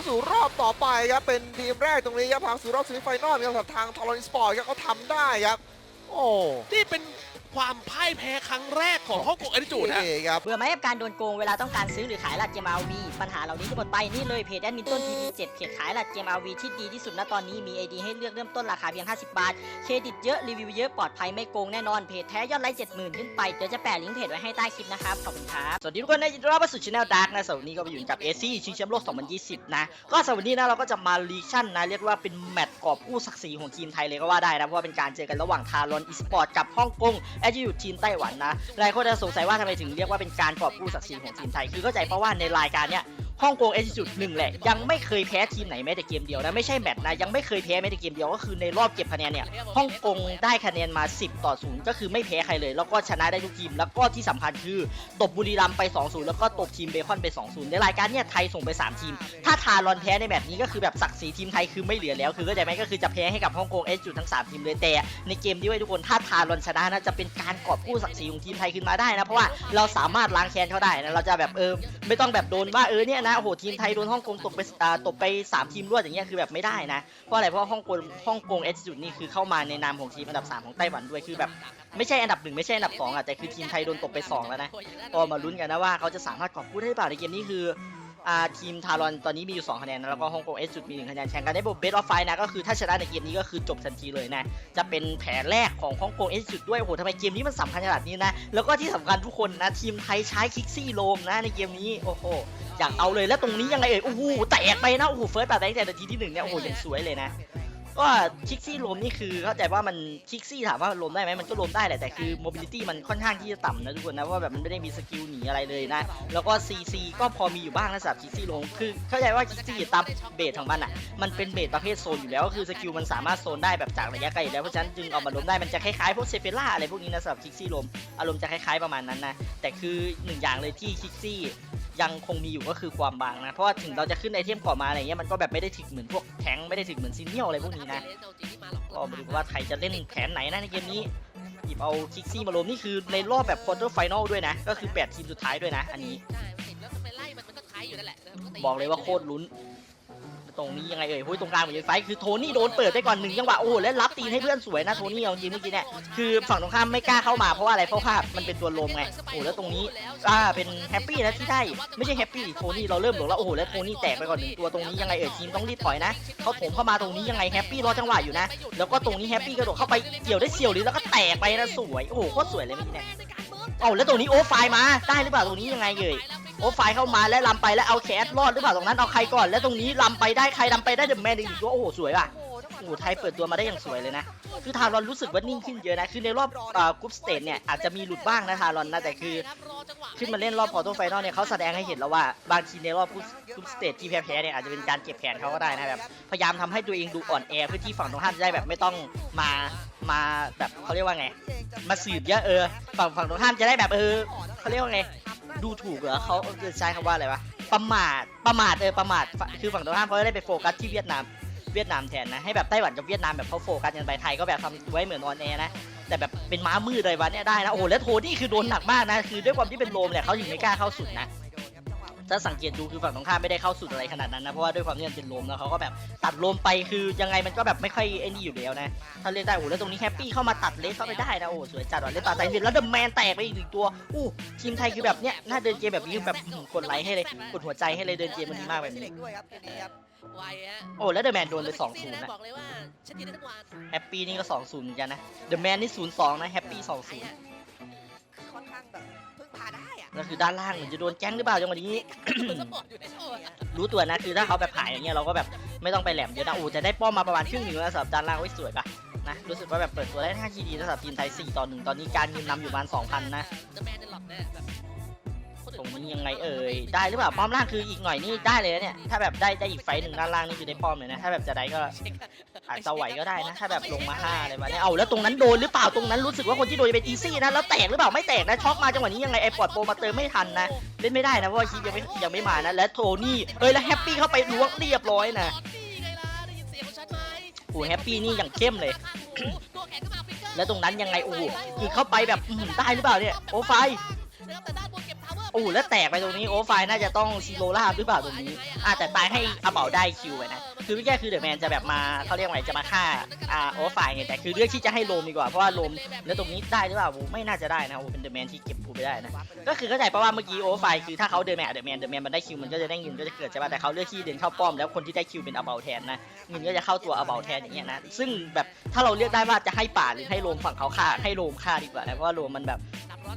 เข้าสู่รอบต่อไปครับเป็นทีมแรกตรงนี้ครับผ่านสู่รอบซีมิไฟนอลครับสำหรับทางทอร์นิสปอร์ตครับเขาทำได้ครับ โอ้ นี่เป็น ความพ่ายแพ้ครั้งแรกของฮ่องกงแอ t จูดฮะเอครับ เบื่อไหมกับการโดนโกงเวลาต้องการซื้อหรือขายหลักเกม RV ปัญหาเหล่านี้ที่หมดไปนี่เลยเพจแอดมินต้น PP7 เพจขายหลักเกม RV ที่ดีที่สุดณตอนนี้มี ID ให้เลือกเริ่มต้นราคาเพียง 50 บาท เครดิตเยอะรีวิวเยอะปลอดภัยไม่โกงแน่นอนเพจแท้ยอดไลค์70,000ขึ้นไปเดี๋ยวจะแปะลิงก์เพจไว้ให้ใต้คลิปนะครับขอบคุณครับสวัสดีทุกคนนะยินดีต้อนรับเข้าสู่ช anel Dark นะสำหรับวันนี้ก็มาอยู่กับเอซี่ชิงแชมป์โลก 2020 นะก็สำหรับวันนี้นะเราก็จะมาลีชั่นนะเรียกว่าเป็นแมตช์กอบกู้ศักดิ์ศรีของทีมไทยเลยก็ว่าได้นะเพราะว่าเป็นการเจอกันระหว่างทารอนอีสปอร์ตกับฮ่องกงแอดยูทีมไต้หวันนะหลายคนจะสงสัยว่าทำไมถึงเรียกว่าเป็นการกอบกู้ศักดิ์ศรีของทีมไทยคือเข้าใจเพราะว่าในรายการเนี้ย ฮ่องกงเอจิจุดหนึ่งแหละ ยังไม่เคยแพ้ทีมไหนแม้แต่เกมเดียวนะไม่ใช่แมตช์นะยังไม่เคยแพ้แม้แต่เกมเดียวก็คือในรอบเก็บคะแนนเนี่ยฮ่องกงได้คะแนนมา 10 ต่อ0ก็คือไม่แพ้ใครเลย แล้วก็ชนะได้ทุกทีม แล้วก็ที่สำคัญคือตบบุรีรัมย์ไป 2-0 แล้วก็ตบทีมเบคอนไป 2-0 ในรายการเนี่ยไทยส่งไป 3 ทีม ถ้าทารอนแพ้ในแบบนี้ก็คือแบบศักดิ์ศรีทีมไทยคือไม่เหลือแล้วคือเข้าใจไหมก็คือจะแพ้ให้กับฮ่องกงเอจิจุดทั้ง 3 ทีมเลยแต่ในเกมนี้ไว้ทุกคนถ้าทารอนชนะนะจะเป็นการกอบกู้ศักดิ์ศรีของทีมไทยขึ้นมาได้นะเพราะว่าเราสามารถล้างแค้นเขาได้นะเราจะแบบเออไม่ต้องแบบโดนว่าเออเนี่ยนะโอ้โหทีมไทยโดนฮ่องกงตกไปตกไป 3 ทีมรวดอย่างเงี้ยคือแบบไม่ได้นะเพราะอะไรเพราะฮ่องกงฮ่องกงเอสจุดนี่คือเข้ามาในนามของทีมอันดับ 3 ของไต้หวันด้วยคือแบบไม่ใช่อันดับหนึ่งไม่ใช่อันดับสองอะแต่คือทีมไทยโดนตกไปสองแล้วนะก็มาลุ้นกันนะว่าเขาจะสามารถกอบกู้ได้หรือเปล่าในเกมนี้คือ ทีมทารอนตอนนี้มีอยู่ 2 คะแนนนะแล้วก็ฮ่องกงเอสจุดมี1คะแนนแข่งกันได้บทเบสออฟไฟนะก็คือถ้าชนะในเกมนี้ก็คือจบทันทีเลยนะ จะเป็นแผนแรกของฮ่องกงเอสจุดด้วยโอ้โหทำไมเกมนี้มันสำคัญขนาดนี้นะ แล้วก็ที่สำคัญทุกคนนะทีมไทยใช้คิกซี่โลมนะในเกมนี้โอ้โหอยากเอาเลยแล้วตรงนี้ยังไงเอ่ยโอ้โหแตกไปนะโอ้โหเฟิร์สตัดแตกแต่นาทีที่หนึ่งเนี่ยโอ้โหยังสวยเลยนะ ก็คิกซี่ลมนี่คือเข้าใจว่ามันคิกซี่ถามว่าลมได้ไหมมันก็ลมได้แหละแต่คือโมบิลิตี้มันค่อนข้างที่จะต่ำนะทุกคนนะว่าแบบมันไม่ได้มีสกิลหนีอะไรเลยนะ แล้วก็ซีซีก็พอมีอยู่บ้างนะสำหรับคิกซี่ลมคือเข้าใจว่าคิกซี่ตามเบสของมันอะมันเป็นเบสประเภทโซนอยู่แล้วก็คือสกิลมันสามารถโซนได้แบบจากระยะไกลอยู่แล้วเพราะฉะนั้นจึงเอามาลมได้มันจะคล้ายๆพวกเซเฟล่าอะไรพวกนี้นะสำหรับคิกซี่ลมอารมณ์จะคล้ายๆประมาณนั้นนะแต่คือหนึ่งอย่างเลยที่คิกซี่ ยังคงมีอยู่ก็คือความบางนะ เพราะว่าถึงเราจะขึ้นไอเทมก่อนมาอะไรเงี้ยมันก็แบบไม่ได้ถึกเหมือนพวกแทงค์ไม่ได้ถึกเหมือนซีเนียลอะไรพวกนี้นะก็มาดูว่าไทยจะเล่นแผนไหนนะในเกมนี้หยิบเอาคิกซี่มาลมนี่คือในรอบแบบควอเตอร์ไฟนอลด้วยนะ ก็คือ 8 ทีมสุดท้ายด้วยนะ อันนี้บอกเลยว่าโคตรลุ้น ตรงนี้ยังไงเอ่ยหุ้ยตรงกลางเหมือนไฟคือโทนี่โดนเปิดได้ก่อนหนึ่งจังหวะโอ้โหและรับตีนให้เพื่อนสวยนะโทนี่เอาจริงเมื่อกี้เนี่ยคือฝั่งตรงข้ามไม่กล้าเข้ามาเพราะว่าอะไรเพราะว่ามันเป็นตัวลมไงโอ้โหแล้วตรงนี้อ่าเป็นแฮปปี้นะที่ได้ไม่ใช่แฮปปี้โทนี่เราเริ่มหลงแล้วโอ้โหแล้วโทนี่แตกไปก่อนหนึ่งตัวตรงนี้ยังไงเอ่ยทีมต้องรีบถอยนะเขาโถมเข้ามาตรงนี้ยังไงแฮปปี้รอจังหวะอยู่นะแล้วก็ตรงนี้แฮปปี้กระโดดเข้าไปเกี่ยวได้เสี่ยวเลยแล้วก็แตกไปนะสวยโอ้โหโคตรสวยเลยเมื่อกี้เนี่ย เอ้าแล้วตรงนี้โอ้ไฟล์มาได้หรือเปล่าตรงนี้ยังไงเอ่ยโอ้ไฟล์เข้ามาแล้วลำไปแล้วเอาแคสรอดหรือเปล่าตรงนั้นเอาใครก่อนแล้วตรงนี้ลำไปได้ใครลำไปได้เดอะแมนอีกตัวโอ้โหสวยว่ะ โอ้โหไทยเปิดตัวมาได้อย่างสวยเลยนะ คือทารอนรู้สึกว่านิ่งขึ้นเยอะนะ คือในรอบกรุ๊ปสเตจเนี่ยอาจจะมีหลุดบ้างนะทารอนนะ แต่คือขึ้นมาเล่นรอบพอร์ตไฟนอลเนี่ยเขาแสดงให้เห็นแล้วว่าบางทีในรอบกรุ๊ปสเตจที่แพ้ๆเนี่ยอาจจะเป็นการเก็บแผนเขาก็ได้นะแบบพยายามทำให้ตัวเองดูอ่อนแอเพื่อที่ฝั่งตรงข้ามจะได้แบบไม่ต้องมามาแบบเขาเรียกว่าไง มาสืบเยอะเออฝั่งฝั่งตรงข้ามจะได้แบบเออเขาเรียกว่าไงดูถูกเหรอเขาใช้คำว่าอะไรวะประมาทประมาทเออประมาทคือฝั่งตรงข้ามเขาจะได้ไปโฟกัสที่เวียดนาม เวียดนามแทนนะให้แบบไต้หวันกับเวียดนามแบบเขาโฟกัสกันไปไทยก็แบบทำไว้เหมือนออนแอร์นะแต่แบบเป็นม้ามืดเลยวันนี้ได้นะโอ้โหแล้วโทนี่คือโดนหนักมากนะคือด้วยความที่เป็นโลมเนี่ยเขาถึงไม่กล้าเข้าสุดนะถ้าสังเกตดูคือฝั่งตรงข้ามไม่ได้เข้าสุดอะไรขนาดนั้นนะเพราะว่าด้วยความที่มันเป็นโลมแล้วเขาก็แบบตัดโลมไปคือยังไงมันก็แบบไม่ค่อยไอ้นี่อยู่แล้วนะถ้าเล่นได้โอ้แล้วตรงนี้แฮปปี้เข้ามาตัดเลสเข้าไปได้นะโอ้สวยจัดว่ะเล่นตาใจเด็ดแล้วเดอะแมนแตกไปอีกหนึ่งตัวอู้ทีมไทยคือแบบเนี้ยน่าเดินเกมแบบนี้แบบกดไลค์ให้เลยกดหัวใจให้เลยเดินเกมมันดีมากแบบนี้ ด้วยครับเกมนี้ครับไวฮะโอ้แล้วเดอะแมนโดนเลย2 0นะบอกเลยว่าชัดเจนได้ทั้งวันแฮปปี้นี่ก็2 0เหมือนกันนะเดอะแมนนี่0 2นะแฮปปี้2 0คือค่อนข้างแบบพึ่งพาได้อะแล้วคือด้านล่างเหมือนจะโดนแก๊งหรือเปล่าจังหวะนี้มันสปอร์ตอยู่ในโชว์อะรู้ตัวนะคือถ้าเขาแบบหายอย่างเงี้ยเราก็แบบไม่ต้องไปแหลมเยอะนะโอ้จะได้ป้อมมาประมาณครึ่งหนึ่งแล้วสำหรับด้านล่างไว้ยสวยปะนะรู้สึกว่าแบบเปิดตัวได้ท่าทีดีสำหรับทีมไทย4ต่อ1ตอนนี้การเงินนำอยู่ประมาณ2,000นะเดอะแมนเดนหลอดเนี่ยแบบคนตอื่ รงนี้ยังไงเอ่ยได้หรือเปล่าป้อมล่างคืออีกหน่อยนี่ได้เลยนะเนี่ยถ้าแบบได้ได้อีกไฟต์หนึ่งด้านล่างนี่คือได้ป้อมเลยนะถ้าแบบจะได้ก็อาจจะไหวก็ได้นะถ้าแบบลงมาห้าอะไรมาเนี่ยเอาแล้วตรงนั้นโดนหรือเปล่าตรงนั้นรู้สึกว่าคนที่โดนจะเป็นอีซี่นะแล้วแตกหรือเปล่าไม่แตกนะช็อกมาจังหวะนี้ยังไงไอปอดโปรมาเติมไม่ทันนะเล่นไม่ได้นะเพราะว่าคียังไม่ยังไม่มานะและโทนี่เอ้ยแล้วแฮปปี้เข้าไปล้วงเรียบร้อยนะโอ้แฮปปี้นี่อย่างเข้มเลย แล้วตรงนั้นยังไงโอ้โหคือเข้าไปแบบได้หรือเปล่าเนี่ยโอ้ไฟ โอ้แล้วแตกไปตรงนี้โอ้ไฟน่าจะต้องซีโรลาบหรือเปล่าตรงนี้อะแต่ตายให้อาเบาได้คิวไปนะคือพี่แก้คือเดอะแมนจะแบบมาเขาเรียกว่าไงจะมาฆ่าอ่าโอ้ไฟไงแต่คือเลือกที่จะให้โลมดีกว่าเพราะว่าโลมแล้วตรงนี้ได้หรือเปล่าโอ้ไม่น่าจะได้นะโอ้เป็นเดอะแมนที่เก็บกูไปได้นะก็คือเข้าใจเพราะว่าเมื่อกี้โอเวอร์ไฟคือถ้าเขาเดินแมนเดอะแมนเดอะแมนมันได้คิวมันก็จะได้เงินก็จะเกิดใช่ป่ะแต่เขาเลือกที่เดินเข้าป้อมแล้วคนที่ได้คิวเป็นอาเบาแทนนะเงินก็จะเข้าตัวอาเบาแทนอย่างเงี้ยนะซึ่งแบบถ้าเราเลือกได้ว่าจะให้ป่าหรือให้โรมฝั่งเขาฆ่าให้โรมฆ่าดีกว่านะเพราะว่าโรมมันแบบ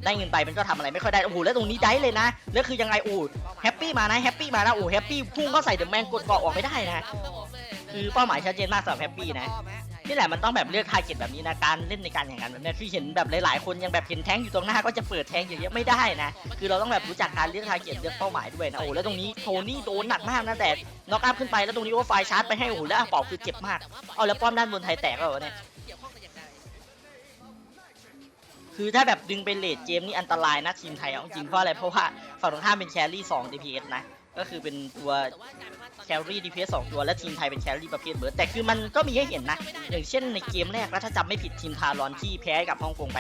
ได้เงินไปมันก็ทำอะไรไม่ค่อยได้โอ้โหแล้วตรงนี้ได้เลยนะแล้วคือยังไงโอ้แฮปปี้มานะแฮปปี้มานะโอ้แฮปปี้พุ่งเข้าใส่เดอะแมนกดเกาะออกไม่ได้นะคือเป้าหมายชัดเจนมากสำหรับแฮปปี้นะนี่แหละมันต้องแบบเลือกทาร์เก็ตแบบนี้นะการเล่นในการแข่งขันแบบเนี้ยที่เห็นแบบหลายๆคนยังแบบเห็นแท้งอยู่ตรงหน้าก็จะเปิดแท้งอย่างเงี้ยไม่ได้นะคือเราต้องแบบรู้จักการเลือกทาร์เก็ตเลือกเป้าหมายด้วยนะโอ้แล้วตรงนี้โทนี่โดนหนักมากนะแต่น็อกอัพขึ้นไปแล้วตรงนี้โอ้ไฟชาร์จไปให้โอ้โหแล้วอาเป่าคือเจ็บมากเอาแล้วป้อมด้านบนไทยแตกแล้วเหรอเนี่ย คือถ้าแบบดึงไปเลดเกมนี่อันตรายนะทีมไทยเอาจริงเพราะอะไรเพราะว่าฝั่งตรงข้ามเป็นแครี่2 DPS นะก็คือเป็นตัวแครี่ DPS สองตัวและทีมไทยเป็นแครี่ประเภทเบิร์ดแต่คือมันก็มีให้เห็นนะ อย่างเช่นในเกมแรกแล้วถ้าจำไม่ผิดทีมทารอนที่แพ้กับฮ่องกงไป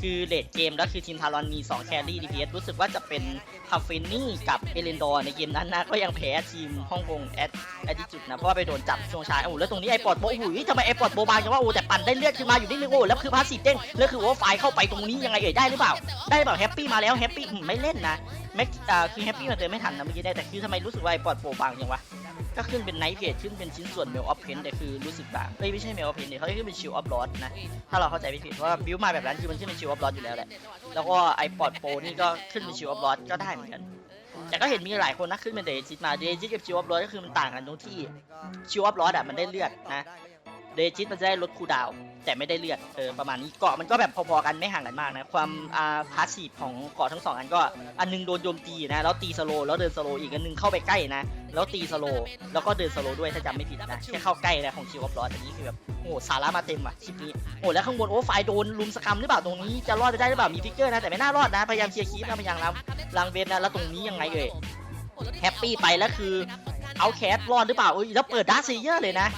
คือเลดเกมแล้วคือทีมทารอนมี 2 แครี่ DPS รู้สึกว่าจะเป็นคาเฟนนี่กับเอเลนดอร์ในเกมนั้นนะก็ยังแพ้ทีมฮ่องกงแอดแอดดิจุดนะ เพราะว่าไปโดนจับช่วงช้าโอ้แล้วตรงนี้ไอปอดโบโอ้โหทำไมไอปอดโบบางจังว่าโอ้แต่ปั่นได้เลือดขึ้นมาอยู่นิดนึงโอ้แล้วคือพาสซีเด้งแล้วคือว่าไฟเข้าไปตรงนี้ยังไงเอ่ยได้หรือเปล่า ได้หรือเปล่าแฮปปี้มาแล้วแฮปปี้ไม่เล่นนะแม็กอ่คือแฮปปี้มาเติมไม่ทันนะเมื่อกี้ได้แต่คือทำไมรู้สึกว่าไอปอดโบบางจังวะ ก็ขึ้นเป็นไนท์เพจขึ้นเป็นชิ้นส่วนเมลออฟเพนแต่คือรู้สึกบางเอ้ยไม่ใช่เมลออฟเพนเนี่ยเขาขึ้นเป็นชิลออฟลอดนะ ถ้าเราเข้าใจไม่ผิดเพราะว่าบิวมาแบบนั้นคือมันขึ้นเป็นชิลออฟลอดอยู่แล้วแหละ แล้วก็ไอปอดโปนี่ก็ขึ้นเป็นชิลออฟลอดก็ได้เหมือนกัน แต่ก็เห็นมีหลายคนนะขึ้นเป็นเดจิตมาเดจิตกับชิลออฟลอดก็คือมันต่างกันตรงที่ชิลออฟลอดอะมันได้เลือดนะ เดจิตมันจะได้ลดคูดาว แต่ไม่ได้เลือดเออประมาณนี้เกาะมันก็แบบพอๆกันไม่ห่างกันมากนะความอ่าพาสซีฟของเกาะทั้งสองอันก็อันหนึงโดนโจมตีนะแล้วตีสโลแล้วเดินสโลอีกอันหนึงเข้าไปใกล้นะแล้วตีสโลแล้วก็เดินสโลด้วยถ้าจำไม่ผิดนะแค่เข้าใกล้นะของชิวออฟลอดอันนี้คือแบบโอ้สาระมาเต็มว่ะคลิปนี้โอ้แล้วข้างบนโอ้ไฟโดนลุมสกรรมหรือเปล่าตรงนี้จะรอดไปได้หรือเปล่ามีฟิกเกอร์นะแต่ไม่น่ารอดนะพยายามเคลียร์คีปนะพยายามรับลังเวนนะแล้วตรงนี้ยังไงเอ่ยแฮปปี้ไปแล้วคือเอาแคสรอดหรือเปล่าเอ้ยแล้วเปิดดาร์ซเยอร์เลยนะ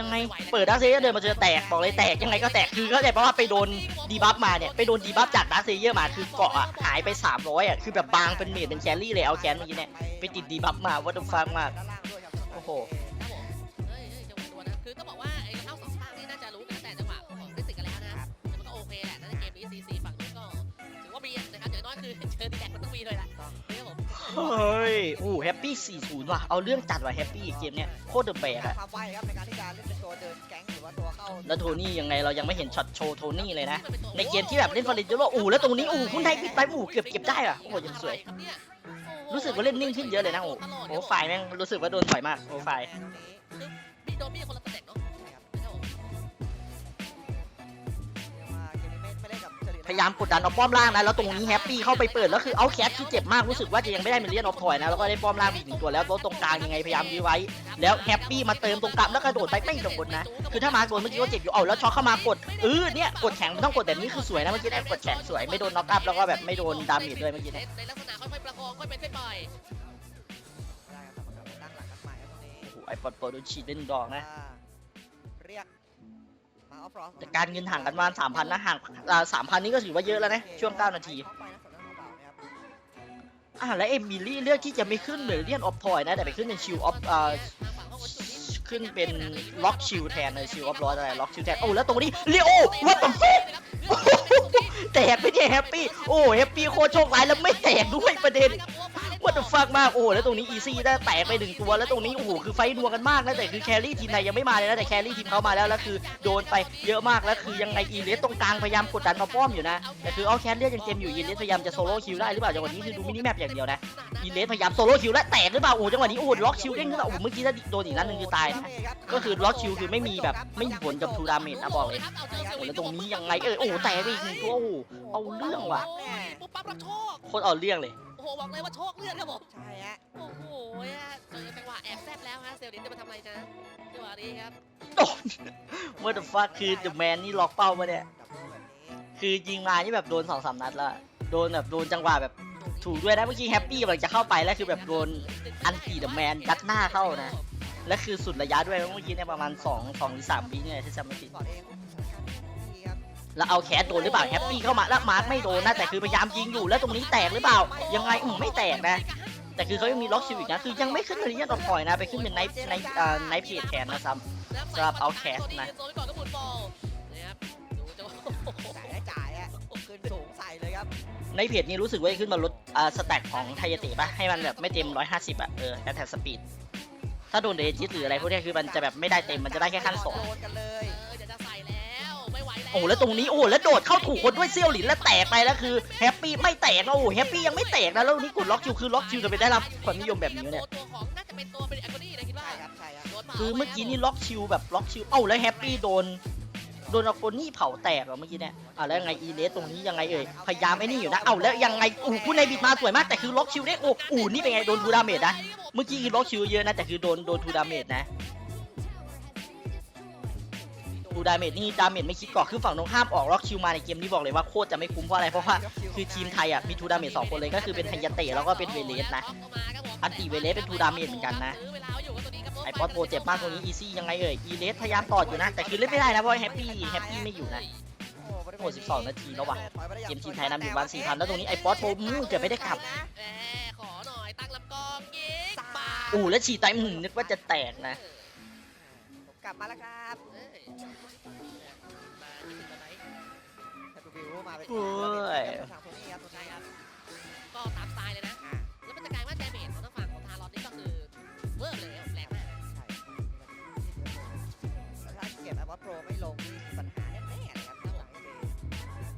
ยังไงเปิดดาร์คเซเยอร์เดินมาเจอแตกบอกเลยแตกยังไงก็แตกคือเข้าใจเพราะว่าไปโดนดีบัฟมาเนี่ยไปโดนดีบัฟจากดาร์คเซเยอร์มาคือเกาะอะหายไป 300อะคือแบบบางเป็นเมดเป็นแครี่เลยเอาแคนเมื่อกี้เนี่ยไปติดดีบัฟมาวัตถุฟังมากโอ้โหคือต้องบอกว่าไอ้เข้าสอง ฮ้ยโอ้แฮปปี้40 ว่ะ เอาเรื่องจัดว่ะแฮปปี้เกมเนี้ยโคตรเดอะแบกอะความไวครับในการที่จะเล่นเป็นตัวเดินแก๊งหรือว่าตัวเข้าแล้วโทนี่ยังไงเรายังไม่เห็นช็อตโชว์โทนี่เลยนะ ในเกมที่แบบเล่นฟอร์เรนโจโร่อู้แล้วตรงนี้อู้คุณไทยปิดไปอู้เกือบเก็บได้อะโอ้โหยังสวย รู้สึกว่าเล่นนิ่งขึ้นเยอะเลยนะโอ้โหไฟล์แม่งรู้สึกว่าโดนถอยมากโอ้ไฟ พยายามกดดันเอาป้อมล่างนะ แล้วตรงนี้แฮปปี้เข้าไปเปิด แล้วคือเอาแคทที่เจ็บมากรู้สึกว่าจะยังไม่ได้เมเลียนออฟทอยนะ แล้วก็ได้ป้อมล่างอีกหนึ่งตัวแล้วแล้วตรงกลางยังไงพยายามยื้อไว้ แล้วแฮปปี้มาเติมตรงกลางแล้วกระโดดไปไม่โดนนะ คือถ้ามาโดนเมื่อกี้ก็เจ็บอยู่เอาแล้วช็อคเข้ามากดเออเนี่ยกดแข็งมันต้องกดแบบนี้คือสวยนะเมื่อกี้ได้กดแข็งสวยไม่โดนน็อกอัพแล้วก็แบบไม่โดนดาเมจด้วยเมื่อกี้เนี่ยในลักษณะค่อยๆประคองค่อยเป็นค่อยไปตั้งหลักกันใหม่ครับตรงนี้โอ้โหไอปอดโปรโดนฉีดเป็นดอกนะเรียก มาออฟรอสแต่การเงินห่างกันประมาณสามพันนะห่างสามพันนี้ก็ถือว่าเยอะแล้วนะช่วงเก้านาทีอ่าและเอมิลี่เลือกที่จะไม่ขึ้นเหมือนเลียนออฟทอยนะแต่ไปขึ้นเป็นชิลออฟอ่าขึ้นเป็นล็อกชิลแทนเลยชิลออฟร้อยอะไรล็อกชิลแทนโอ้แล้วตรงนี้เลีโอวัตถุฟแตกไปเนี่ยแฮปปี้โอ้แฮปปี้โคตรโชคร้ายแล้วไม่แตกด้วยประเด็น วัตฟักมากโอ้โหแล้วตรงนี้อีซี่ได้แตกไปหนึ่งตัวแล้วตรงนี้โอ้โหคือไฟนัวกันมากนะแต่คือแครี่ทีมไทยยังไม่มาเลยนะแต่แครี่ทีมเขามาแล้วแล้วคือโดนไปเยอะมากแล้วคือยังไงอีเลสตรงกลางพยายามกดดันมาป้อมอยู่นะแต่คือเอาแคนเลือดยังเต็มอยู่อีเลสพยายามจะโซโล่คิวได้หรือเปล่าจังหวะนี้คือดูมินิแมปอย่างเดียวนะอีเลสพยายามโซโล่คิวและแตกหรือเปล่าโอ้จังหวะนี้โอ้ล็อกคิวเด้งขึ้นมาโอ้เมื่อกี้ถ้าโดนอีกนัดหนึงคือตายนะก็คือล็อกคิวคือไม่มีแบบไม่มีผลกับทูดาเมจนะบอกเลยโอ้แล้วตรงนี้ยังไงเออโอ้แตกไปอีกหนึ่งตัวโอ้เอาเรื่องว่ะบปั๊บรับโคตรเอาเรื่องเลย หบอกเลยว่าโชคเลือดครับผมใช่ฮะโอ้โหเจอจังหวะแอบแซบแล้วฮะเซลลินจะมาทำอะไรนะจังหวะนี้ครับโดน What the fuck คือ The Man นี่ล็อกเป้ามาเนี่ยดับเบิลแบบนี้คือยิงมานี่แบบโดนสองสามนัดแล้วโดนแบบโดนจังหวะแบบถูกด้วยนะเมื่อกี้แฮปปี้กำลังจะเข้าไปแล้วคือแบบโดนอันตีเดอะแมนยัดหน้าเข้านะและคือสุดระยะด้วยเมื่อกี้เนี่ยประมาณ2 2หรือ3วิเนี่ยถ้าจำไม่ผิด แล้วเอาแคสโดนหรือเปล่าแฮปปี้เข้ามาแล้วมาร์คไม่โดนนะแต่คือพยายามยิงอยู่แล้วตรงนี้แตกหรือเปล่า ยังไงอืมไม่แตกนะ แต่คือเขายังมีล็อกชิวอีกนะคือยังไม่ขึ้นมาที่ยันดอทพอยนะ ไปขึ้นเป็นไนท์ไนท์เอ่อไนท์เพจแทนนะครับสำหรับ Outcast นะโซนไปก่อนก็หมุนบอลนะครับดูจะจ่ายได้จ่ายอะขึ้นสูงใส่เลยครับในเพจนี้รู้สึกว่าจะขึ้นมาลดอ่าสแต็กของไทยาเตะปะให้มันแบบไม่เต็ม 150อะเออแอตแทกสปีดถ้าโดนเดจิตหรืออะไรพวกเนี้ยคือมันจะแบบไม่ได้เต็มมันจะได้แค่ขั้นสองโดนกันเลย อ้แล้วตรงนี้โอ้แล้วโดดเข้าถูกคนด้วยเซี่ยวหลินแล้วแตกไปแล้วคือแฮปปี้ไม่แตกนะโอ้แฮปปี้ยังไม่แตกนะแล้วนี่กดล็อกคิวคือล็อกคิวจะไปได้รับความนิยมแบบนี้เนี่ยตัวของน่าจะเป็นตัวเป็นแอคโนี่นะคิดว่าใช่ครับใช่ครับโดนผาคือเมื่อกี้นี่ล็อกคิวแบบล็อกคิวเอ้าแล้วแฮปปี้โดนโดนเอาคนนี่เผาแตกเหรอเมื่อกี้เนี่ยอะแล้วยังไงอีเลสตรงนี้ยังไงเอ่ย พยายามไอ้นี่อยู่นะ เอ้าแล้วยังไงอู้ผู้ในบิดมาสวยมากแต่คือล็อกคิวได้โอ้อูนี่เป็นไงโดนทูดาเมจนะ เมื่อกี้คือล็อกคิวเยอะนะแต่คือโดนโดนทูดาเมจนะ ทูดาเมจนี่ดาเมจไม่คิดก่อนคือฝั่งตรงข้ามออกล็อกคิวมาในเกมนี้บอกเลยว่าโคตรจะไม่คุ้มเพราะอะไรเพราะว่าคือทีมไทยอะมีทูดาเมจสองคนเลยก็คือเป็นไฮยาเตะแล้วก็เป็นเวเลสนะอันตีเวเลสเป็นทูดาเมจเหมือนกันนะไอปอดโปรเจ็บมากตรงนี้อีซี่ยังไงเอ่ยอีเลสพยายามต่ออยู่นะแต่คือเล่นไม่ได้นะเพราะแฮปปี้แฮปปี้ไม่อยู่นะโอ้12 นาทีแล้วว่ะเกมทีมไทยนำอยู่วัน4,000แล้วตรงนี้ไอ้ป๊อตโปรมูเกือบไม่ได้กลับแหมขอหน่อยตั้งลำกองยิงปาอู้แล้วฉีดไตมึงนึกว่าจะแตกนะผมกลับมาแล้วครับ มาเป็นโอ้ยทางโทนี่ครับตัวใช่นี้คครัรับบก็ตามสไตล์เลยนะ อ่าแล้วมันจะกลายว่าดาเมจของทางฝั่งของทารอนนี่ก็คือเวอร์เลยแรงมาก ใช่ถ้าเก็บไอ้บอสโปรไม่ลงมีปัญหาแน่ๆนะครับหลังเกม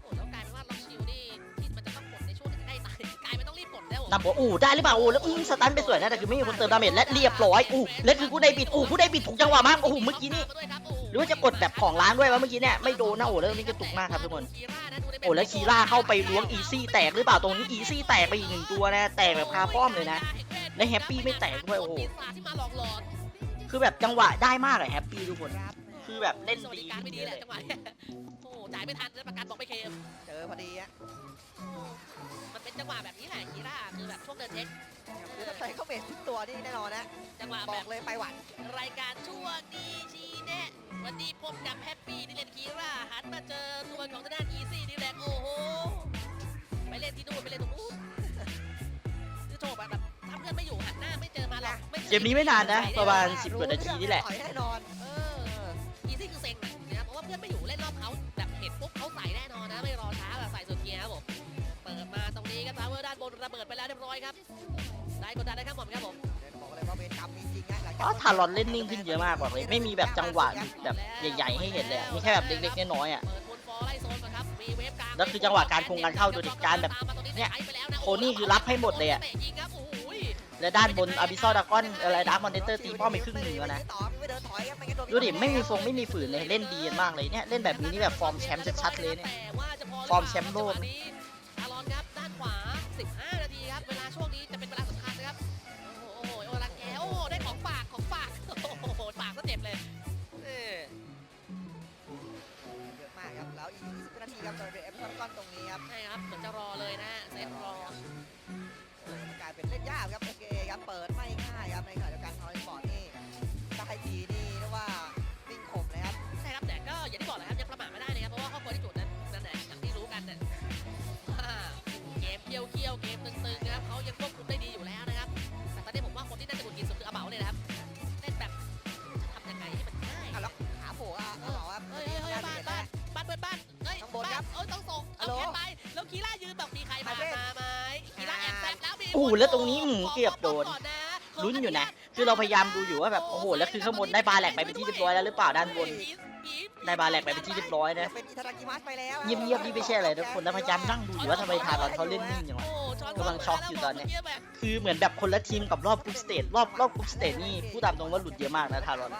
โอ้แล้วกลายเป็นว่าล็อกชิลนี่ที่มันจะต้องกดในช่วงที่ใกล้ตายกลายเป็นต้องรีบกดแล้วนำบอกอู้ได้หรือเปล่าอู้แล้วอืมสตันไปสวยนะแต่คือไม่มีคนเติมดาเมจและเรียบร้อยอู้แล้วคือกูได้บิดอู้กูได้บิดถูกจังหวะมากโอ้โหเมื่อกี้นี่หรือว่าจะกดแบบของล้างด้วยวะเมื่อกี้เนี่ยไม่โดนนะโอ้แล้วนี่กระตุกมากครับทุกคน โอ้แล้วคีร่าเข้าไปล้วงอีซี่แตกหรือเปล่าตรงนี้อีซี่แตกไปอีกหนึ่งตัวนะ แตกแบบคาป้อมเลยนะและแฮปปี้ไม่แตกด้วยโอ้โหคือแบบจังหวะได้มากเลยแฮปปี้ทุกคน ครับคือแบบเล่นสวัสดีดิการไม่ดีแหละจังหวะเนี้ยโอ้จ่ายไม่ทันแล้วประกันบอกไม่เคลมเจอพอดีอะมันเป็นจังหวะแบบนี้แหละคีร่าคือแบบช่วงเดินเช็คคือถ้าใส่เข้าเมททุกตัวนี่แน่นอนนะ จังหวะบแบอบกเลยไปหวันรายการช่วงดีชีแนะวันนี้พบกับแฮปปี้ที่เล่นคีร่าหันมาเจอตัวของทางด้านอีซี่นี่แหละโอ้โหไปเล่นที่นู่นไปเล่นตรงนู้นคือโชว์แบบทำเพื่อนไม่อยู่หันหน้าไม่เจอมาหรอกไม่จอ เกมนี้ไม่นานนะ ประมาณ 10กว่านาทีนี่แหละต่อยแน่นอน เออ อีซี่คือเซ็งอะนะครับเพราะว่าเพื่อนไม่อยู่เล่นรอบเขาแบบเห็นปุ๊บเขาใส่แน่นอนนะไม่รอช้าแบบใส่สุดเกียร์ครับผมเปิดมาตรงนี้ครับทาวเวอร์ด้านบนระเบิดไปแล้วเรียบร้อยครับได้กดดันได้ครับผมครับผมเดี๋ยวบอกเลยว่าเวรกรรมมีจริงนะหลังจกอ๋อทารอนเล่นนิ่งขึ้นเยอะมากบอกเลยไม่มีแบบจังหวะแบบใหญ่ๆให้เห็นเลยอะมีแค่แบบเล็กๆน้อยๆอะเปิดบนฟอร์ไล่โซนก่อนครับมีเวฟกลางแล้วคือจังหวะการคงการเข้าดูดิการแบบเนี่ยโคนี่คือรับให้หมดเลยอะ และด้านบนอาบิซอลดากอนอะไรดาร์คมอนเตอร์ตีป้อมไปครึ่งหนึ่งแล้วนะต่อไม่เดินถอยครับไม่งั้นโนดูดิไม่มีฟงไม่มีฝืนเลยเล่นดีกันมากเลยเนี่ยเล่นแบบนี้นี่แบบฟอร์มแชมป์ชัดๆเลยเนี่ยแต่ว่าจะพฟอร์มแชมป์โลกจังหวะนี้ทารอนครับด้านขวา 15 นาทีครับเวลาช่วงนี้จะเป็นเวลาสำคัญนะครับโอ้โหโอ้โหโอลังแกโอ้โหได้ของฝากของฝากโอ้โหฝากก็เจ็บเลยเออเยอะมากครับแล้วอีก20นาทีครับตอนเดเอฟซันก้อนตรงนี้ครับใช่ครับเหมือนจะรอเลยนะฮะเซตรอโอ้โหกลาย เป็นเล่นยากครับโอเครับเปิดไม่ง่ายครับในขณะ แล้วมีโอ้โหแล้วตรงนี้หืมเกือบโดนขอนะขลุ้นอยู่นะ คือเราพยายามดูอยู่ว่าแบบโอ้โหแล้วคือข้างบนได้บาแหลกไปเป็นที่เรียบร้อยแล้วหรือเปล่าด้านบน ได้บาแหลกไปเป็นที่เรียบร้อยนะ เป็นอิทารากิมัสไปแล้วเงียบๆนี่ไม่ใช่อะไรทุกคนแล้วพยายามนั่งดูอยู่ว่าทำไมทารอนเขาเล่นนิ่งอย่างวะโอ้ช้นกำลังช็อกอยู่ตอนเนี้ยเมื่กี้แบบคือเหมือนแบบคนละทีมกับรอบกรุ๊ปสเตจรอบรอบกรุ๊ปสเตจนี่พูดตามตรงว่าหลุดเยอะมากนะทารอน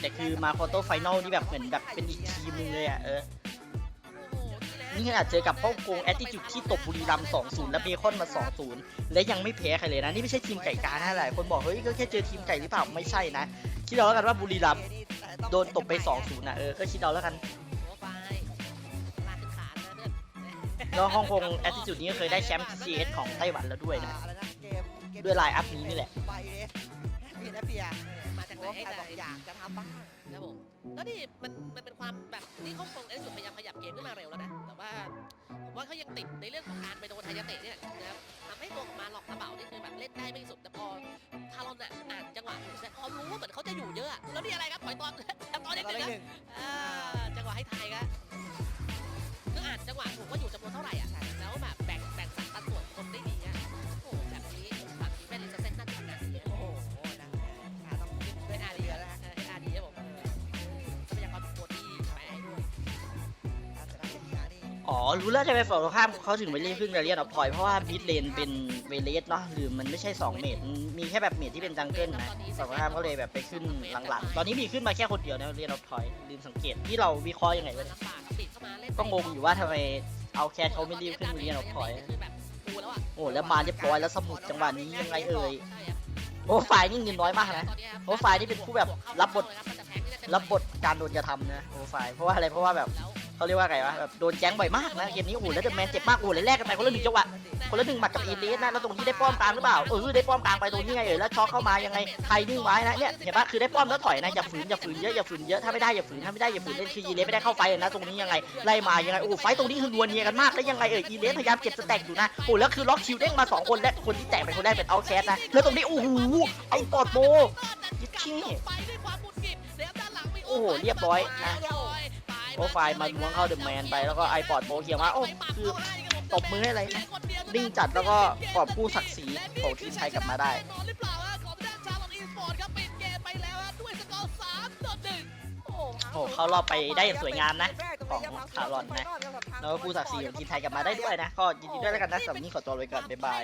แต่คือมาคอโต้ไฟนอลนี่แบบเหมือนแบบเป็นอีกทีมนึงเลยอะเออโอ้โห นี่ขนาดเจอกับฮ่องกงแอตติจูดที่ตบบุรีรัมย์2-0 และเบคอนมา 2-0 และยังไม่แพ้ใครเลยนะ นี่ไม่ใช่ทีมไก่กานะหลายคนบอกเฮ้ยก็แค่เจอทีมไก่หรือเปล่าไม่ใช่นะ คิดเอาแล้วกันว่าบุรีรัมย์โดนตบไป 2-0นะเออก็คิดเอาแล้วกันแล้วฮ่องกงแอตติจูดนี้ก็เคยได้แชมป์ TCS ของไต้หวันแล้วด้วยนะ ด้วยไลน์อัพนี้นี่แหละ ไปเรสพีนะเพียมาจากไหนว่าใครบอกอยากจะทำบ้างครับผมแล้วนี่มันมันเป็นความแบบนี่ฮ่องกงในที่สุดพยายามขยับเกมขึ้นมาเร็วแล้วนะแต่ว่าผมว่าเขายังติดในเรื่องของการไปโดนไทยาเตะเนี่ยนะครับทำให้ตัวของมาหลอกกระเป๋านี่คือแบบเล่นได้ไม่สุดแต่พอทารอนอะอ่านจังหวะถูกแต่พอรู้ว่าเหมือนเขาจะอยู่เยอะอะแล้วนี่อะไรครับถอยตอนตอนแล้เด็วกก็ๆได้นะหนึ่งอ่าจังหวะให้ไทยครับคืออ่านจังหวะถูกว่าอยู่ รู้แล้วจะไปฝั่งตรงข้ามเขาถึงไปเรียกพึ่งเรียนออฟพอยเพราะว่ามิดเลนเป็นเวเลสเนาะหรือมันไม่ใช่ 2 เมตร มีแค่แบบเมตรที่เป็นจังเกิลนะฝั่งตรงข้ามก็เลยแบบไปขึ้นหลังๆ ตอนนี้มีขึ้นมาแค่คนเดียวนะเรียนออฟพอยลืมสังเกตที่เราวิเคราะห์ยังไงมัวะนเนี่ยลำบากครับปิดเข้ามาเล่นก็งงอยู่ว่าทำไมเอาแคทเขาไม่รีบขึ้นเรียนออฟพอยคือแบบดูแล้วอะโอ้แล้วมาเรียบร้อยแล้วสมุดจังหวะนี้ยังไงเอ่ยโอ้ฝ่ายนี่เงินน้อยมากนะโอ้ฝ่ายนี่เป็นผู้แบบรับบทรับบทการโดนกระทำนะโอ้ฝ่ายเพราะว่าอะไรเพราะว่าแบบ เขาเรียกว่าไงวะแบบโดนแจ้งบ่อยมากนะเกมนี้โอ้โหแล้วเดอะแมนเจ็บมากโอ้โหแล้วแลกกันไปคนละหนึ่งจังหวะคนละหนึ่งหมัดกับอีเลสนะแล้วตรงนี้ได้ป้อมกลางหรือเปล่าเออได้ป้อมกลางไปตรงนี้ไงเออแล้วช็อกเข้ามายังไงไทยนิ่งไว้นะเนี่ยเห็นปะคือได้ป้อมแล้วถอยนะอย่าฝืนอย่าฝืนเยอะอย่าฝืนเยอะถ้าไม่ได้อย่าฝืนถ้าไม่ได้อย่าฝืนเล่นคืออีเลสไม่ได้เข้าไฟนะตรงนี้ยังไงไล่มายังไงโอ้โหไฟตรงนี้คือนัวเนียกันมากแล้วยังไงเอออีเลสพยายามเก็บสแต็กอยู่นะโอ้โหแล้วคือล็อกคิวเด้งมาสองคนและคนที่แตกเป็นคนแรกเป็นเอาแคสนะแล้วตรงนี้โอ้โหไอ้ปอดโบยิดขี้ไปด้วยความหงุดหงิดแล้วด้านหลังมีโอ้โหเรียบร้อยนะ โปรไฟล์มาล้วงเข้าเดอะแมนไปแล้วก็ไอปอดโบเขียนว่าโอ้คือตบมือให้เลยนะนิ่งจัดแล้วก็กอบกู้ศักดิ์ศรีของทีมไทยกลับมาได้โอ้เข้ารอบไปได้อย่างสวยงามนะของคารอนนะแล้วก็กู้ศักดิ์ศรีของทีมไทยกลับมาได้ด้วยนะก็ยินดีด้วยแล้วกันนะสำหรับนี้ขอตัวไปก่อนบ๊ายบาย